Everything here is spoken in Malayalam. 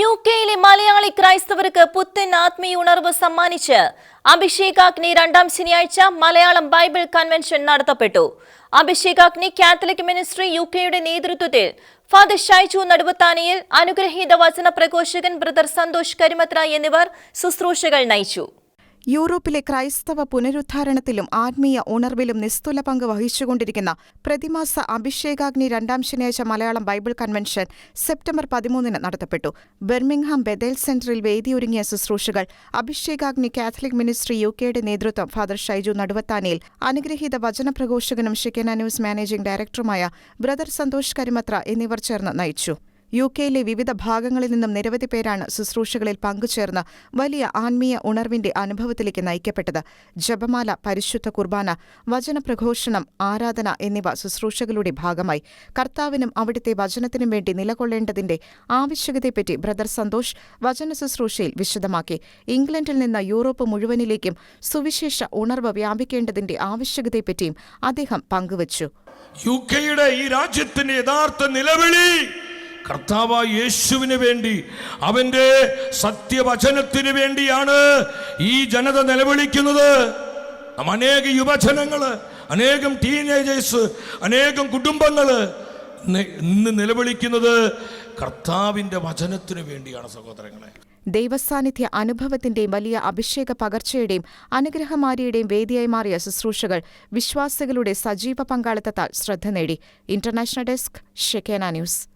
യു കെയിലെ മലയാളി ക്രൈസ്തവർക്ക് പുത്തൻ ആത്മീയ ഉണർവ് സമ്മാനിച്ച് അഭിഷേകാഗ്നി രണ്ടാം ശനിയാഴ്ച മലയാളം ബൈബിൾ കൺവെൻഷൻ നടത്തപ്പെട്ടു. അഭിഷേകാഗ്നി കാത്തലിക് മിനിസ്ട്രി യു കെയുടെ നേതൃത്വത്തിൽ ഫാദർ ഷൈജു നടുവത്താനയിൽ അനുഗ്രഹീത വചന പ്രഘോഷകൻ ബ്രദർ സന്തോഷ് കരിമത്ര എന്നിവർ ശുശ്രൂഷകൾ നയിച്ചു. യൂറോപ്പിലെ ക്രൈസ്തവ പുനരുദ്ധാരണത്തിലും ആത്മീയ ഉണർവിലും നിസ്തുല പങ്ക് വഹിച്ചുകൊണ്ടിരിക്കുന്ന പ്രതിമാസ അഭിഷേകാഗ്നി രണ്ടാം ശനിയാഴ്ച മലയാളം ബൈബിൾ കൺവെൻഷൻ സെപ്റ്റംബർ പതിമൂന്നിന് നടത്തപ്പെട്ടു. ബെർമിംഗ്ഹാം ബെദേൽ സെന്ററിൽ വേദിയൊരുങ്ങിയ ശുശ്രൂഷകൾ അഭിഷേകാഗ്നി കാത്തലിക് മിനിസ്ട്രി യു കെയുടെ നേതൃത്വം ഫാദർ ഷൈജു നടുവത്താനിയിൽ അനുഗ്രഹീത വചനപ്രഘോഷകനും ഷിക്കന ന്യൂസ് മാനേജിംഗ് ഡയറക്ടറുമായ ബ്രദർ സന്തോഷ് കരിമത്ര എന്നിവർ ചേർന്ന് നയിച്ചു. യു കെയിലെ വിവിധ ഭാഗങ്ങളിൽ നിന്നും നിരവധി പേരാണ് ശുശ്രൂഷകളിൽ പങ്കുചേർന്ന് വലിയ ആത്മീയ ഉണർവിന്റെ അനുഭവത്തിലേക്ക് നയിക്കപ്പെട്ടത്. ജപമാല പരിശുദ്ധ കുർബാന വചനപ്രഘോഷണം ആരാധന എന്നിവ ശുശ്രൂഷകളുടെ ഭാഗമായി. കർത്താവിനും അവിടുത്തെ വചനത്തിനും വേണ്ടി നിലകൊള്ളേണ്ടതിന്റെ ആവശ്യകതയെപ്പറ്റി ബ്രദർ സന്തോഷ് വചന ശുശ്രൂഷയിൽ വിശദമാക്കി. ഇംഗ്ലണ്ടിൽ നിന്ന് യൂറോപ്പ് മുഴുവനിലേക്കും സുവിശേഷ ഉണർവ് വ്യാപിക്കേണ്ടതിന്റെ ആവശ്യകതയെപ്പറ്റിയും അദ്ദേഹം പങ്കുവച്ചു. യു കെയുടെ ഈ രാജ്യത്തിന്റെ യഥാർത്ഥ നിലവിളി കർത്താവായ യേശുവിന് വേണ്ടി അവന്റെ സത്യവചനത്തിന് വേണ്ടിയാണ് ഈ ജനത നിലവിളിക്കുന്നത്. അനേക യുവജനങ്ങൾ അനേകം ടീനേജേഴ്സ് അനേകം കുടുംബങ്ങൾ ഇന്ന് നിലവിളിക്കുന്നത് കർത്താവിന്റെ വചനത്തിന് വേണ്ടിയാണ് സഹോദരങ്ങളെ. ദൈവസാന്നിധ്യ അനുഭവത്തിന്റെയും വലിയ അഭിഷേക പകർച്ചയുടെയും അനുഗ്രഹമാരിയുടെയും വേദിയായി മാറിയ ശുശ്രൂഷകൾ വിശ്വാസികളുടെ സജീവ പങ്കാളിത്തത്താൽ ശ്രദ്ധ നേടി. International desk Shekinah news.